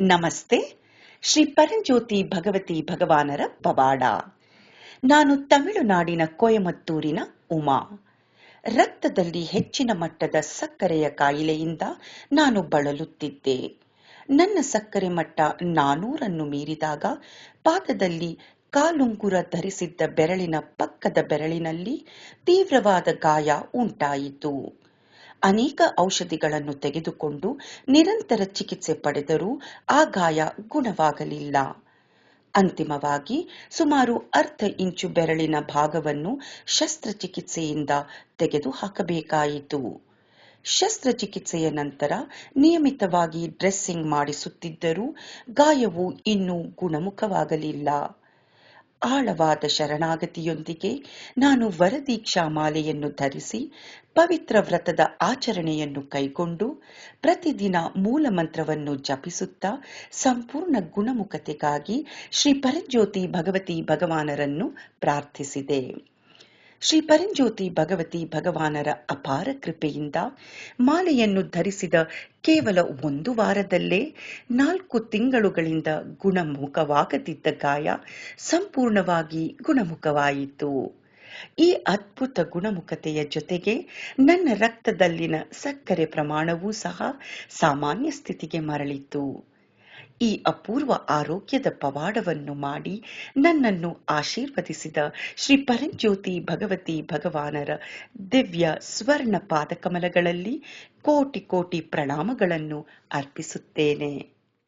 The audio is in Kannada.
ನಮಸ್ತೆ. ಶ್ರೀ ಪರಂಜ್ಯೋತಿ ಭಗವತಿ ಭಗವಾನರ ಪವಾಡ. ನಾನು ತಮಿಳುನಾಡಿನ ಕೊಯಮತ್ತೂರಿನ ಉಮಾ. ರಕ್ತದಲ್ಲಿ ಹೆಚ್ಚಿನ ಮಟ್ಟದ ಸಕ್ಕರೆಯ ಕಾಯಿಲೆಯಿಂದ ನಾನು ಬಳಲುತ್ತಿದ್ದೆ. ನನ್ನ ಸಕ್ಕರೆ ಮಟ್ಟ ನಾನೂರನ್ನು ಮೀರಿದಾಗ ಪಾದದಲ್ಲಿ ಕಾಲುಂಗುರ ಧರಿಸಿದ್ದ ಬೆರಳಿನ ಪಕ್ಕದ ಬೆರಳಿನಲ್ಲಿ ತೀವ್ರವಾದ ಗಾಯ ಉಂಟಾಯಿತು. ಅನೇಕ ಔಷಧಿಗಳನ್ನು ತೆಗೆದುಕೊಂಡು ನಿರಂತರ ಚಿಕಿತ್ಸೆ ಪಡೆದರೂ ಆ ಗಾಯ ಗುಣವಾಗಲಿಲ್ಲ. ಅಂತಿಮವಾಗಿ, ಸುಮಾರು ಅರ್ಧ ಇಂಚು ಬೆರಳಿನ ಭಾಗವನ್ನು ಶಸ್ತ್ರಚಿಕಿತ್ಸೆಯಿಂದ ತೆಗೆದುಹಾಕಬೇಕಾಯಿತು. ಶಸ್ತ್ರಚಿಕಿತ್ಸೆಯ ನಂತರ ನಿಯಮಿತವಾಗಿ ಡ್ರೆಸ್ಸಿಂಗ್ ಮಾಡಿಸುತ್ತಿದ್ದರೂ ಗಾಯವು ಇನ್ನೂ ಗುಣಮುಖವಾಗಲಿಲ್ಲ. ಆಳವಾದ ಶರಣಾಗತಿಯೊಂದಿಗೆ ನಾನು ವರದೀಕ್ಷಾ ಮಾಲೆಯನ್ನು ಧರಿಸಿ ಪವಿತ್ರ ವ್ರತದ ಆಚರಣೆಯನ್ನು ಕೈಗೊಂಡು ಪ್ರತಿದಿನ ಮೂಲ ಮಂತ್ರವನ್ನು ಜಪಿಸುತ್ತಾ ಸಂಪೂರ್ಣ ಗುಣಮುಖತೆಗಾಗಿ ಶ್ರೀ ಪರಜ್ಯೋತಿ ಭಗವತಿ ಭಗವಾನರನ್ನು ಪ್ರಾರ್ಥಿಸಿದೆ. ಶ್ರೀ ಪರಂಜ್ಯೋತಿ ಭಗವತಿ ಭಗವಾನರ ಅಪಾರ ಕೃಪೆಯಿಂದ ಮಾಲೆಯನ್ನು ಧರಿಸಿದ ಕೇವಲ ಒಂದು ವಾರದಲ್ಲೇ ನಾಲ್ಕು ತಿಂಗಳುಗಳಿಂದ ಗುಣಮುಖವಾಗದಿದ್ದ ಗಾಯ ಸಂಪೂರ್ಣವಾಗಿ ಗುಣಮುಖವಾಯಿತು. ಈ ಅದ್ಭುತ ಗುಣಮುಖತೆಯ ಜೊತೆಗೆ ನನ್ನ ರಕ್ತದಲ್ಲಿನ ಸಕ್ಕರೆ ಪ್ರಮಾಣವೂ ಸಹ ಸಾಮಾನ್ಯ ಸ್ಥಿತಿಗೆ ಮರಳಿತು. ಈ ಅಪೂರ್ವ ಆರೋಗ್ಯದ ಪವಾಡವನ್ನು ಮಾಡಿ ನನ್ನನ್ನು ಆಶೀರ್ವದಿಸಿದ ಶ್ರೀ ಪರಂಜ್ಯೋತಿ ಭಗವತಿ ಭಗವಾನರ ದಿವ್ಯ ಸ್ವರ್ಣ ಪಾದಕಮಲಗಳಲ್ಲಿ ಕೋಟಿ ಕೋಟಿ ಪ್ರಣಾಮಗಳನ್ನು ಅರ್ಪಿಸುತ್ತೇನೆ.